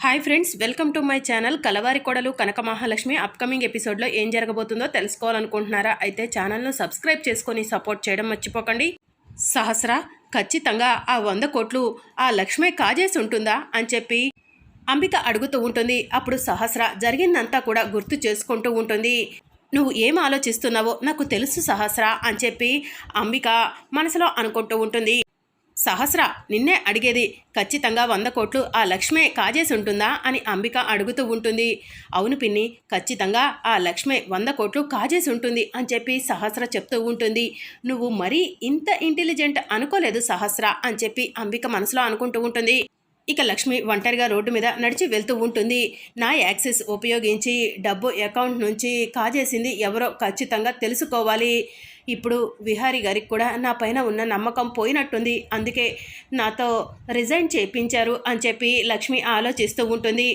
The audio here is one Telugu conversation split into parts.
Hi friends welcome to my channel Kalavari Kodalu Kanaka Mahalakshmi upcoming ఎపిసోడ్లో ఏం జరగబోతుందో తెలుసుకోవాలనుకుంటున్నారా? అయితే ఛానల్ను సబ్స్క్రైబ్ చేసుకొని సపోర్ట్ చేయడం మర్చిపోకండి. సహస్ర ఖచ్చితంగా ఆ వంద కోట్లు ఆ లక్ష్మే కాజేసి ఉంటుందా అని చెప్పి అంబిక అడుగుతూ ఉంటుంది. అప్పుడు సహస్ర జరిగిందంతా కూడా గుర్తు చేసుకుంటూ ఉంటుంది. నువ్వు ఏం ఆలోచిస్తున్నావో నాకు తెలుసు సహస్ర అని చెప్పి అంబిక మనసులో అనుకుంటూ ఉంటుంది. సహస్ర నిన్నే అడిగేది. ఖచ్చితంగా వంద కోట్లు ఆ లక్ష్మే కాజేసి ఉంటుందా అని అంబిక అడుగుతూ ఉంటుంది. అవును పిన్ని ఖచ్చితంగా ఆ లక్ష్మే వంద కోట్లు కాజేసి ఉంటుంది అని చెప్పి సహస్ర చెప్తూ ఉంటుంది. నువ్వు మరీ ఇంత ఇంటెలిజెంట్ అనుకోలేదు సహస్ర అని చెప్పి అంబిక మనసులో అనుకుంటూ ఉంటుంది. ఇక లక్ష్మి ఒంటరిగా రోడ్డు మీద నడిచి వెళ్తూ ఉంటుంది. నా యాక్సెస్ ఉపయోగించి డబ్బు అకౌంట్ నుంచి కాజేసింది ఎవరో ఖచ్చితంగా తెలుసుకోవాలి. ఇప్పుడు విహారీ గారికి కూడా నా పైన ఉన్న నమ్మకం పోయినట్టుంది. అందుకే నాతో రిజైన్ చేయించారు అని చెప్పి లక్ష్మి ఆలోచిస్తూ ఉంటుంది.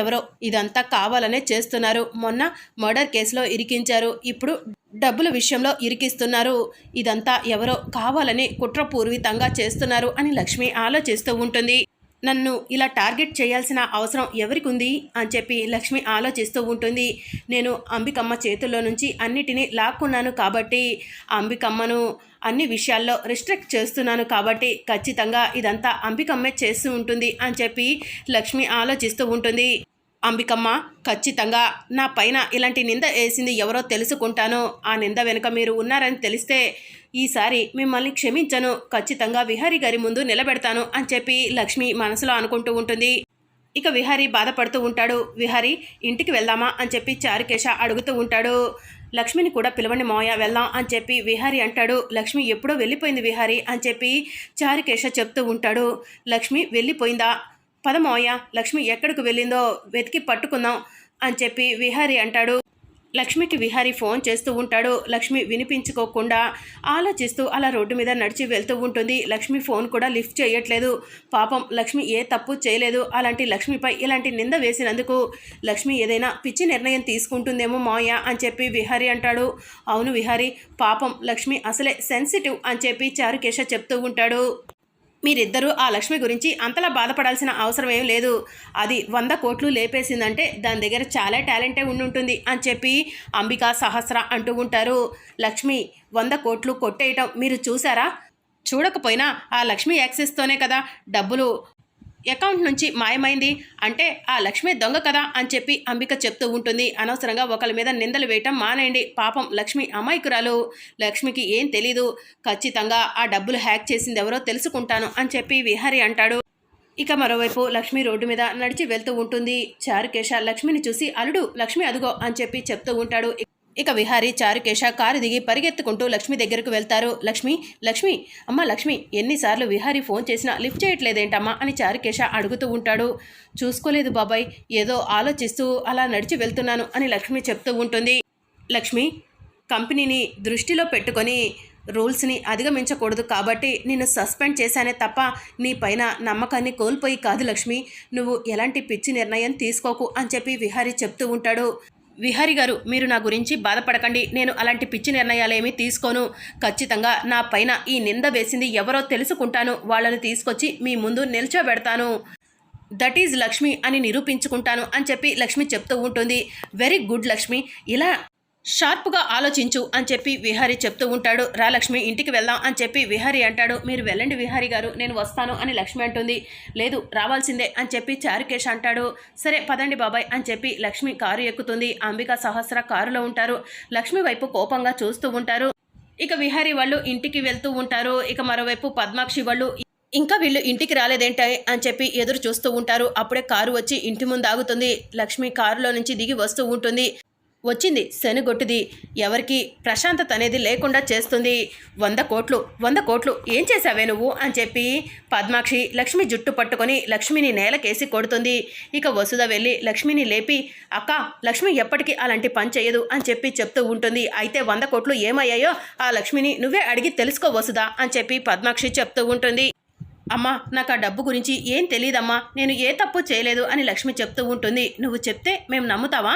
ఎవరో ఇదంతా కావాలనే చేస్తున్నారు. మొన్న మర్డర్ కేసులో ఇరికించారు. ఇప్పుడు డబ్బుల విషయంలో ఇరికిస్తున్నారు. ఇదంతా ఎవరో కావాలని కుట్రపూర్వితంగా చేస్తున్నారు అని లక్ష్మి ఆలోచిస్తూ ఉంటుంది. నన్ను ఇలా టార్గెట్ చేయాల్సిన అవసరం ఎవరికి ఉంది అని చెప్పి లక్ష్మి ఆలోచిస్తూ ఉంటుంది. నేను అంబికమ్మ చేతుల్లో నుంచి అన్నిటినీ లాక్కున్నాను కాబట్టి అంబికమ్మను అన్ని విషయాల్లో రిస్ట్రిక్ట్ చేస్తున్నాను కాబట్టి ఖచ్చితంగా ఇదంతా అంబికమ్మే చేస్తూ ఉంటుంది అని చెప్పి లక్ష్మి ఆలోచిస్తూ ఉంటుంది. అంబికమ్మ ఖచ్చితంగా నా పైన ఇలాంటి నింద వేసింది ఎవరో తెలుసుకుంటాను. ఆ నింద వెనుక మీరు ఉన్నారని తెలిస్తే ఈసారి మిమ్మల్ని క్షమించను. ఖచ్చితంగా విహారీ గారి ముందు నిలబెడతాను అని చెప్పి లక్ష్మి మనసులో అనుకుంటూ ఉంటుంది. ఇక విహారీ బాధపడుతూ ఉంటాడు. విహారీ ఇంటికి వెళ్దామా అని చెప్పి చారుకేశ అడుగుతూ ఉంటాడు. లక్ష్మిని కూడా పిలవండి మోయ వెళ్దాం అని చెప్పి విహారి అంటాడు. లక్ష్మి ఎప్పుడో వెళ్ళిపోయింది విహారీ అని చెప్పి చారుకేశ చెప్తూ ఉంటాడు. లక్ష్మి వెళ్ళిపోయిందా? పదమోయ లక్ష్మి ఎక్కడికి వెళ్ళిందో వెతికి పట్టుకుందాం అని చెప్పి విహారీ అంటాడు. లక్ష్మికి విహారీ ఫోన్ చేస్తూ ఉంటాడు. లక్ష్మి వినిపించుకోకుండా ఆలోచిస్తూ అలా రోడ్డు మీద నడిచి వెళ్తూ ఉంటుంది. లక్ష్మి ఫోన్ కూడా లిఫ్ట్ చేయట్లేదు. పాపం లక్ష్మి ఏ తప్పు చేయలేదు. అలాంటి లక్ష్మిపై ఇలాంటి నింద వేసినందుకు లక్ష్మి ఏదైనా పిచ్చి నిర్ణయం తీసుకుంటుందేమో మాయ అని చెప్పి విహారీ అంటాడు. అవును విహారీ పాపం లక్ష్మి అసలే సెన్సిటివ్ అని చెప్పి చారుకేశ చెప్తూ ఉంటాడు. మీరిద్దరూ ఆ లక్ష్మి గురించి అంతలా బాధపడాల్సిన అవసరం ఏం లేదు. అది వంద కోట్లు లేపేసిందంటే దాని దగ్గర చాలా టాలెంటే ఉండుంటుంది అని చెప్పి అంబిక సహస్ర అంటూ ఉంటారు. లక్ష్మి వంద కోట్లు కొట్టేయటం మీరు చూసారా? చూడకపోయినా ఆ లక్ష్మి యాక్సెస్తోనే కదా డబ్బులు అకౌంట్ నుంచి మాయమైంది అంటే ఆ లక్ష్మి దొంగ కదా అని చెప్పి అంబిక చెప్తూ ఉంటుంది. అనవసరంగా ఒకరి మీద నిందలు వేయటం మానేయండి. పాపం లక్ష్మి అమాయకురాలు. లక్ష్మికి ఏం తెలీదు. ఖచ్చితంగా ఆ డబ్బులు హ్యాక్ చేసింది ఎవరో తెలుసుకుంటాను అని చెప్పి విహారి అంటాడు. ఇక మరోవైపు లక్ష్మి రోడ్డు మీద నడిచి వెళ్తూ ఉంటుంది. చారుకేశ లక్ష్మిని చూసి అల్లుడు లక్ష్మి అదుగో అని చెప్పి చెప్తూ ఉంటాడు. ఇక విహారి చారుకేశ కారు దిగి పరిగెత్తుకుంటూ లక్ష్మి దగ్గరకు వెళ్తారు. లక్ష్మి లక్ష్మి అమ్మ లక్ష్మి ఎన్నిసార్లు విహారి ఫోన్ చేసినా లిఫ్ట్ చేయట్లేదేంటమ్మా అని చారుకేశ అడుగుతూ ఉంటాడు. చూసుకోలేదు బాబాయ్ ఏదో ఆలోచిస్తూ అలా నడిచి వెళ్తున్నాను అని లక్ష్మి చెప్తూ ఉంటుంది. లక్ష్మి కంపెనీని దృష్టిలో పెట్టుకొని రూల్స్ని అధిగమించకూడదు కాబట్టి నిన్ను సస్పెండ్ చేశానే తప్ప నీ పైన నమ్మకాన్ని కోల్పోయి కాదు లక్ష్మి. నువ్వు ఎలాంటి పిచ్చి నిర్ణయం తీసుకోకు అని చెప్పి విహారీ చెప్తూ ఉంటాడు. విహారి గారు మీరు నా గురించి బాధపడకండి. నేను అలాంటి పిచ్చి నిర్ణయాలేమీ తీసుకోను. ఖచ్చితంగా నా పైన ఈ నింద వేసింది ఎవరో తెలుసుకుంటాను. వాళ్ళని తీసుకొచ్చి మీ ముందు నిల్చోబెడతాను. దట్ ఈజ్ లక్ష్మి అని నిరూపించుకుంటాను అని చెప్పి లక్ష్మి చెప్తూ ఉంటుంది. Very good Lakshmi. ఇలా షార్ప్గా ఆలోచించు అని చెప్పి విహారీ చెప్తూ ఉంటాడు. రా లక్ష్మి ఇంటికి వెళ్దాం అని చెప్పి విహారీ అంటాడు. మీరు వెళ్ళండి విహారీ గారు నేను వస్తాను అని లక్ష్మి అంటుంది. లేదు రావాల్సిందే అని చెప్పి చారుకేష్ అంటాడు. సరే పదండి బాబాయ్ అని చెప్పి లక్ష్మి కారు ఎక్కుతుంది. అంబిక సహస్ర కారులో ఉంటారు. లక్ష్మి వైపు కోపంగా చూస్తూ ఉంటారు. ఇక విహారీ వాళ్ళు ఇంటికి వెళ్తూ ఉంటారు. ఇక మరోవైపు పద్మాక్షి వాళ్ళు ఇంకా వీళ్ళు ఇంటికి రాలేదేంటే అని చెప్పి ఎదురు చూస్తూ ఉంటారు. అప్పుడే కారు వచ్చి ఇంటి ముందు ఆగుతుంది. లక్ష్మి కారులో నుంచి దిగి వస్తూ ఉంటుంది. వచ్చింది శనుగొట్టుది. ఎవరికి ప్రశాంతత అనేది లేకుండా చేస్తుంది. వంద కోట్లు వంద కోట్లు ఏం చేశావే నువ్వు? అని చెప్పి పద్మాక్షి లక్ష్మి జుట్టు పట్టుకొని లక్ష్మిని నేలకేసి కొడుతుంది. ఇక వసుధ వెళ్ళి లక్ష్మిని లేపి అక్క లక్ష్మి ఎప్పటికీ అలాంటి పని చేయదు అని చెప్పి చెప్తూ ఉంటుంది. అయితే వంద కోట్లు ఏమయ్యాయో ఆ లక్ష్మిని నువ్వే అడిగి తెలుసుకో వసుదా అని చెప్పి పద్మాక్షి చెప్తూ ఉంటుంది. అమ్మా నాకు ఆ డబ్బు గురించి ఏం తెలియదమ్మా నేను ఏ తప్పు చేయలేదు అని లక్ష్మి చెప్తూ ఉంటుంది. నువ్వు చెప్తే మేము నమ్ముతావా?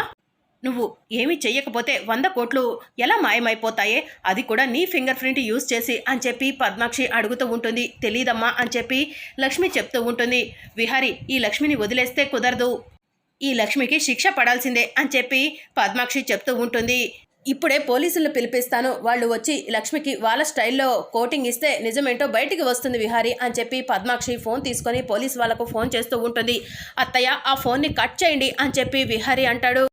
నువ్వు ఏమీ చెయ్యకపోతే వంద కోట్లు ఎలా మాయమైపోతాయే? అది కూడా నీ ఫింగర్ ప్రింట్ యూజ్ చేసి అని చెప్పి పద్మాక్షి అడుగుతూ ఉంటుంది. తెలీదమ్మా అని చెప్పి లక్ష్మి చెప్తూ ఉంటుంది. విహారి ఈ లక్ష్మిని వదిలేస్తే కుదరదు. ఈ లక్ష్మికి శిక్ష పడాల్సిందే అని చెప్పి పద్మాక్షి చెప్తూ ఉంటుంది. ఇప్పుడే పోలీసులను పిలిపిస్తాను. వాళ్ళు వచ్చి లక్ష్మికి వాళ్ళ స్టైల్లో కోటింగ్ ఇస్తే నిజమేంటో బయటికి వస్తుంది విహారి అని చెప్పి పద్మాక్షి ఫోన్ తీసుకొని పోలీస్ వాళ్ళకు ఫోన్ చేస్తూ ఉంటుంది. అత్తయ్య ఆ ఫోన్ని కట్ చేయండి అని చెప్పి విహారి అంటాడు.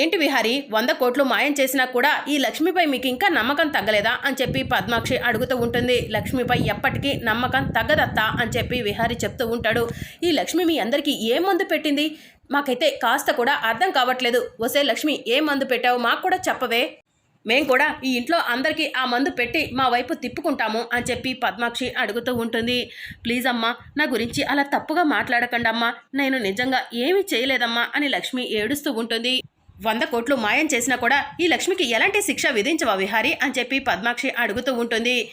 ఏంటి విహారి? వంద కోట్లు మాయం చేసినా కూడా ఈ లక్ష్మిపై మీకు ఇంకా నమ్మకం తగ్గలేదా? అని చెప్పి పద్మాక్షి అడుగుతూ ఉంటుంది. లక్ష్మిపై ఎప్పటికీ నమ్మకం తగ్గదత్తా అని చెప్పి విహారి చెప్తూ ఉంటాడు. ఈ లక్ష్మి మీ అందరికీ ఏ మందు పెట్టింది? మాకైతే కాస్త కూడా అర్థం కావట్లేదు. వసే లక్ష్మి ఏ మందు పెట్టావు? మాకు కూడా చెప్పవే. మేం కూడా ఈ ఇంట్లో అందరికీ ఆ మందు పెట్టి మా వైపు తిప్పుకుంటాము అని చెప్పి పద్మాక్షి అడుగుతూ ఉంటుంది. ప్లీజ్ అమ్మా నా గురించి అలా తప్పుగా మాట్లాడకండి అమ్మా నేను నిజంగా ఏమీ చేయలేదమ్మా అని లక్ష్మి ఏడుస్తూ ఉంటుంది. వంద కోట్లు మాయం చేసినా కూడా ఈ లక్ష్మికి ఎలాంటి శిక్ష విధించవా విహారి? అని చెప్పి పద్మాక్షి అడుగుతూ ఉంటుంది.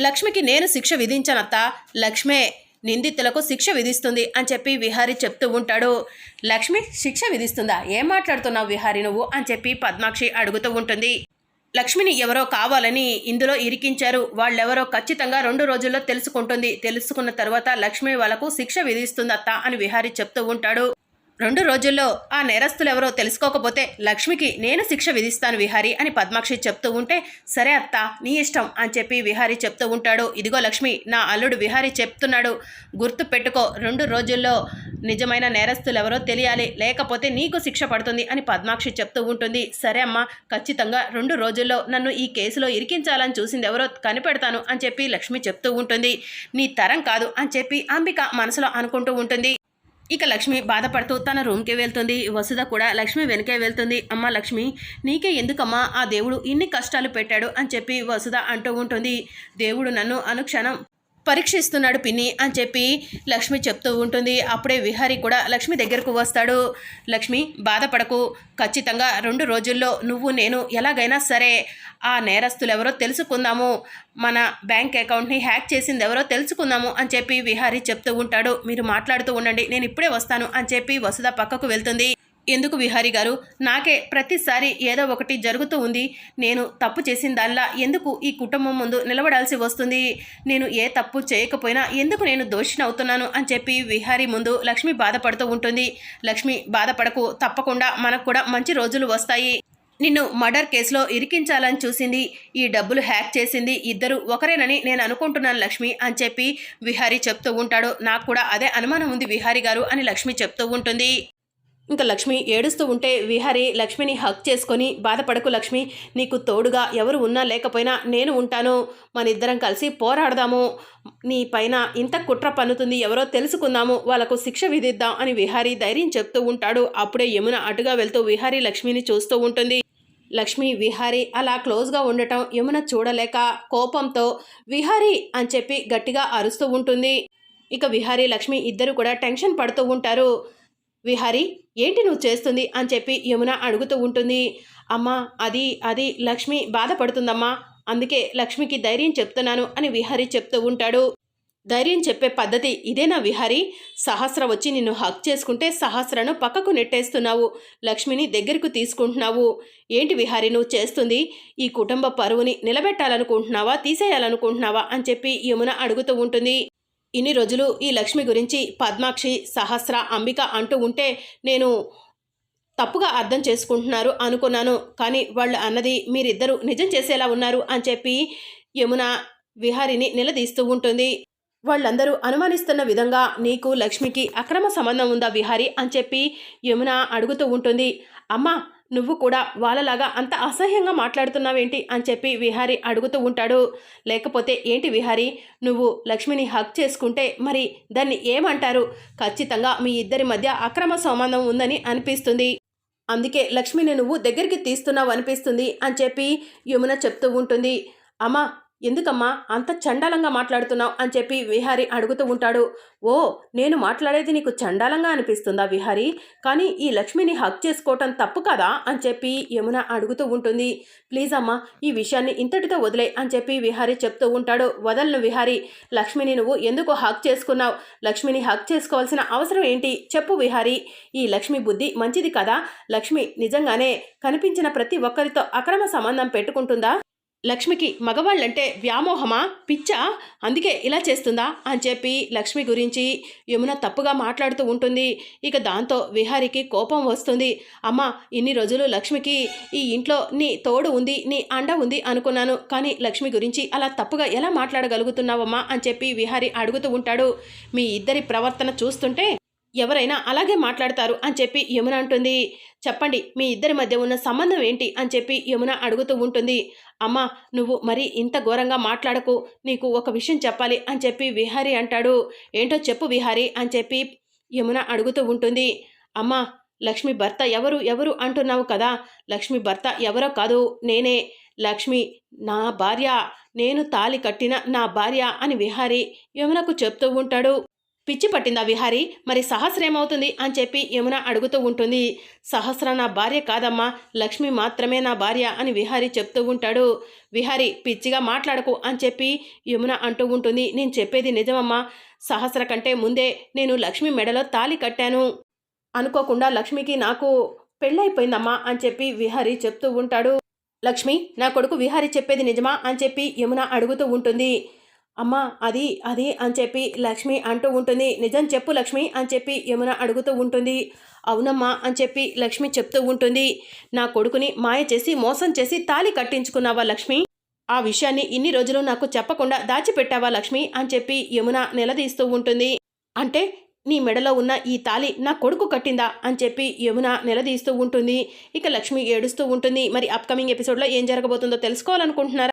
లక్ష్మికి నేను శిక్ష విధించనత్తా? లక్ష్మే నిందితులకు శిక్ష విధిస్తుంది అని చెప్పి విహారి చెప్తూ ఉంటాడు. లక్ష్మి శిక్ష విధిస్తుందా? ఏం మాట్లాడుతున్నావు విహారి నువ్వు? అని చెప్పి పద్మాక్షి అడుగుతూ ఉంటుంది. లక్ష్మిని ఎవరో కావాలని ఇందులో ఇరికించారు. వాళ్ళెవరో ఖచ్చితంగా రెండు రోజుల్లో తెలుసుకుంటుంది. తెలుసుకున్న తర్వాత లక్ష్మి వాళ్ళకు శిక్ష విధిస్తుందత్త అని విహారి చెప్తూ ఉంటాడు. రెండు రోజుల్లో ఆ నేరస్తులు ఎవరో తెలుసుకోకపోతే లక్ష్మికి నేను శిక్ష విధిస్తాను విహారి అని పద్మాక్షి చెప్తూ ఉంటే సరే అత్త నీ ఇష్టం అని చెప్పి విహారి చెప్తూ ఉంటాడు. ఇదిగో లక్ష్మి నా అల్లుడు విహారి చెప్తున్నాడు. గుర్తు పెట్టుకో రెండు రోజుల్లో నిజమైన నేరస్తులు ఎవరో తెలియాలి. లేకపోతే నీకు శిక్ష పడుతుంది అని పద్మాక్షి చెప్తూ ఉంటుంది. సరే అమ్మా ఖచ్చితంగా రెండు రోజుల్లో నన్ను ఈ కేసులో ఇరికించాలని చూసింది ఎవరో కనిపెడతాను అని చెప్పి లక్ష్మి చెప్తూ ఉంటుంది. నీ తరం కాదు అని చెప్పి అంబిక మనసులో అనుకుంటూ ఉంటుంది. ఇక లక్ష్మి బాధపడుతూ తన రూమ్కి వెళ్తుంది. వసుధ కూడా లక్ష్మి వెనకే వెళ్తుంది. అమ్మ లక్ష్మి నీకే ఎందుకమ్మా? ఆ దేవుడు ఇన్ని కష్టాలు పెట్టాడు అని చెప్పి వసుధ అంటూ ఉంటుంది. దేవుడు నన్ను అనుక్షణం పరీక్షిస్తున్నాడు పిన్ని అని చెప్పి లక్ష్మి చెప్తూ ఉంటుంది. అప్పుడే విహారీ కూడా లక్ష్మి దగ్గరకు వస్తాడు. లక్ష్మి బాధపడకు. ఖచ్చితంగా రెండు రోజుల్లో నువ్వు నేను ఎలాగైనా సరే ఆ నేరస్తులు ఎవరో తెలుసుకుందాము. మన బ్యాంక్ అకౌంట్ని హ్యాక్ చేసింది ఎవరో తెలుసుకుందాము అని చెప్పి విహారీ చెప్తూ ఉంటాడు. మీరు మాట్లాడుతూ ఉండండి. నేను ఇప్పుడే వస్తాను అని చెప్పి వసుధ పక్కకు వెళ్తుంది. ఎందుకు విహారి గారు? నాకే ప్రతిసారి ఏదో ఒకటి జరుగుతూ ఉంది. నేను తప్పు చేసిన దానిలా ఎందుకు ఈ కుటుంబం ముందు నిలబడాల్సి వస్తుంది? నేను ఏ తప్పు చేయకపోయినా ఎందుకు నేను దోషినవుతున్నాను అని చెప్పి విహారీ ముందు లక్ష్మి బాధపడుతూ ఉంటుంది. లక్ష్మి బాధపడకు తప్పకుండా మనకు కూడా మంచి రోజులు వస్తాయి. నిన్ను మర్డర్ కేసులో ఇరికించాలని చూసింది ఈ డబ్బులు హ్యాక్ చేసింది ఇద్దరు ఒకరేనని నేను అనుకుంటున్నాను లక్ష్మి అని చెప్పి విహారీ చెప్తూ ఉంటాడు. నాకు కూడా అదే అనుమానం ఉంది విహారీ గారు అని లక్ష్మి చెప్తూ ఉంటుంది. ఇంకా లక్ష్మి ఏడుస్తూ ఉంటే విహారి లక్ష్మిని హక్ చేసుకొని బాధపడకు లక్ష్మి నీకు తోడుగా ఎవరు ఉన్నా లేకపోయినా నేను ఉంటాను. మన ఇద్దరం కలిసి పోరాడదాము. నీ పైన ఇంత కుట్ర పన్నుతుంది ఎవరో తెలుసుకుందాము వాళ్ళకు శిక్ష విధిద్దాం అని విహారి ధైర్యం చెప్తూ ఉంటాడు. అప్పుడే యమున అటుగా వెళ్తూ విహారి లక్ష్మిని చూస్తూ ఉంటుంది. లక్ష్మి విహారి అలా క్లోజ్గా ఉండటం యమున చూడలేక కోపంతో విహారి అని చెప్పి గట్టిగా అరుస్తూ ఉంటుంది. ఇక విహారీ లక్ష్మి ఇద్దరు కూడా టెన్షన్ పడుతూ ఉంటారు. విహారి ఏంటి నువ్వు చేస్తుంది? అని చెప్పి యమున అడుగుతూ ఉంటుంది. అమ్మా అది అది లక్ష్మి బాధపడుతుందమ్మా. అందుకే లక్ష్మికి ధైర్యం చెప్తున్నాను అని విహారి చెప్తూ ఉంటాడు. ధైర్యం చెప్పే పద్ధతి ఇదేనా విహారి? సహస్ర వచ్చి నిన్ను హక్ చేసుకుంటే సహస్రను పక్కకు నెట్టేస్తున్నావు. లక్ష్మిని దగ్గరకు తీసుకుంటున్నావు. ఏంటి విహారి నువ్వు చేస్తుంది? ఈ కుటుంబ పరువుని నిలబెట్టాలనుకుంటున్నావా? తీసేయాలనుకుంటున్నావా? అని చెప్పి యమున అడుగుతూ ఉంటుంది. ఇన్ని రోజులు ఈ లక్ష్మి గురించి పద్మాక్షి సహస్ర అంబిక అంటూ ఉంటే నేను తప్పుగా అర్థం చేసుకుంటున్నారు అనుకున్నాను. కానీ వాళ్ళు అన్నది మీరిద్దరూ నిజం చేసేలా ఉన్నారు అని చెప్పి యమున విహారిని నిలదీస్తూ ఉంటుంది. వాళ్ళందరూ అనుమానిస్తున్న విధంగా నీకు లక్ష్మికి అక్రమ సంబంధం ఉందా విహారి అని చెప్పి యమున అడుగుతూ ఉంటుంది. అమ్మా నువ్వు కూడా వాళ్ళలాగా అంత అసహ్యంగా మాట్లాడుతున్నావేంటి అని చెప్పి విహారి అడుగుతూ ఉంటాడు. లేకపోతే ఏంటి విహారి? నువ్వు లక్ష్మిని హక్ చేసుకుంటే మరి దాన్ని ఏమంటారు? ఖచ్చితంగా మీ ఇద్దరి మధ్య అక్రమ సంబంధం ఉందని అనిపిస్తుంది. అందుకే లక్ష్మిని నువ్వు దగ్గరికి తీస్తున్నావు అనిపిస్తుంది అని చెప్పి యమున చెప్తూ ఉంటుంది. అమ్మ ఎందుకమ్మా అంత చండాలంగా మాట్లాడుతున్నావు అని చెప్పి విహారి అడుగుతూ ఉంటాడు. ఓ నేను మాట్లాడేది నీకు చండాలంగా అనిపిస్తుందా విహారి? కానీ ఈ లక్ష్మిని హక్ చేసుకోవటం తప్పు కదా? అని చెప్పి యమున అడుగుతూ ఉంటుంది. ప్లీజ్ అమ్మా ఈ విషయాన్ని ఇంతటితో వదిలే అని చెప్పి విహారి చెప్తూ ఉంటాడు. వదలను విహారి లక్ష్మిని నువ్వు ఎందుకు హక్ చేసుకున్నావు? లక్ష్మిని హక్ చేసుకోవాల్సిన అవసరం ఏంటి? చెప్పు విహారి. ఈ లక్ష్మి బుద్ధి మంచిది కదా? లక్ష్మి నిజంగానే కనిపించిన ప్రతి ఒక్కరితో అక్రమ సంబంధం పెట్టుకుంటుందా? లక్ష్మికి మగవాళ్ళంటే వ్యామోహమా? పిచ్చా? అందుకే ఇలా చేస్తుందా? అని చెప్పి లక్ష్మి గురించి యమున తప్పుగా మాట్లాడుతూ ఉంటుంది. ఇక దాంతో విహారికి కోపం వస్తుంది. అమ్మ ఇన్ని రోజులు లక్ష్మికి ఈ ఇంట్లో నీ తోడు ఉంది నీ అండ ఉంది అనుకున్నాను. కానీ లక్ష్మి గురించి అలా తప్పుగా ఎలా మాట్లాడగలుగుతున్నావమ్మా? అని చెప్పి విహారి అడుగుతూ ఉంటాడు. మీ ఇద్దరి ప్రవర్తన చూస్తుంటే ఎవరైనా అలాగే మాట్లాడతారు అని చెప్పి యమున అంటుంది. చెప్పండి మీ ఇద్దరి మధ్య ఉన్న సంబంధం ఏంటి అని చెప్పి యమున అడుగుతూ ఉంటుంది. అమ్మ నువ్వు మరి ఇంత ఘోరంగా మాట్లాడకు నీకు ఒక విషయం చెప్పాలి అని చెప్పి విహారి అంటాడు. ఏంటో చెప్పు విహారి అని చెప్పి యమున అడుగుతూ ఉంటుంది. అమ్మ లక్ష్మి భర్త ఎవరు ఎవరు అంటున్నావు కదా? లక్ష్మి భర్త ఎవరో కాదు నేనే. లక్ష్మి నా భార్య. నేను తాలి కట్టిన నా భార్య అని విహారి యమునకు చెప్తూ ఉంటాడు. పిచ్చి పట్టిందా విహారి? మరి సహస్ర ఏమవుతుంది అని చెప్పి యమున అడుగుతూ ఉంటుంది. సహస్ర నా భార్య కాదమ్మా లక్ష్మి మాత్రమే నా భార్య అని విహారి చెప్తూ ఉంటాడు. విహారి పిచ్చిగా మాట్లాడకు అని చెప్పి యమున అంటూ ఉంటుంది. నేను చెప్పేది నిజమమ్మా. సహస్ర కంటే ముందే నేను లక్ష్మి మెడలో తాలి కట్టాను. అనుకోకుండా లక్ష్మికి నాకు పెళ్ళైపోయిందమ్మా అని చెప్పి విహారి చెప్తూ ఉంటాడు. లక్ష్మి నా కొడుకు విహారి చెప్పేది నిజమా అని చెప్పి యమున అడుగుతూ ఉంటుంది. అమ్మా అది అది అని చెప్పి లక్ష్మి అంటూ ఉంటుంది. నిజం చెప్పు లక్ష్మి అని చెప్పి యమున అడుగుతూ ఉంటుంది. అవునమ్మా అని చెప్పి లక్ష్మి చెప్తూ ఉంటుంది. నా కొడుకుని మాయ చేసి మోసం చేసి తాలి కట్టించుకున్నావా లక్ష్మి? ఆ విషయాన్ని ఇన్ని రోజులు నాకు చెప్పకుండా దాచిపెట్టావా లక్ష్మి అని చెప్పి యమున నిలదీస్తూ ఉంటుంది. అంటే నీ మెడలో ఉన్న ఈ తాలి నా కొడుకు కట్టిందా అని చెప్పి యమున నిలదీస్తూ ఉంటుంది. ఇక లక్ష్మి ఏడుస్తూ ఉంటుంది. మరి అప్కమింగ్ ఎపిసోడ్లో ఏం జరగబోతుందో తెలుసుకోవాలనుకుంటున్నారా?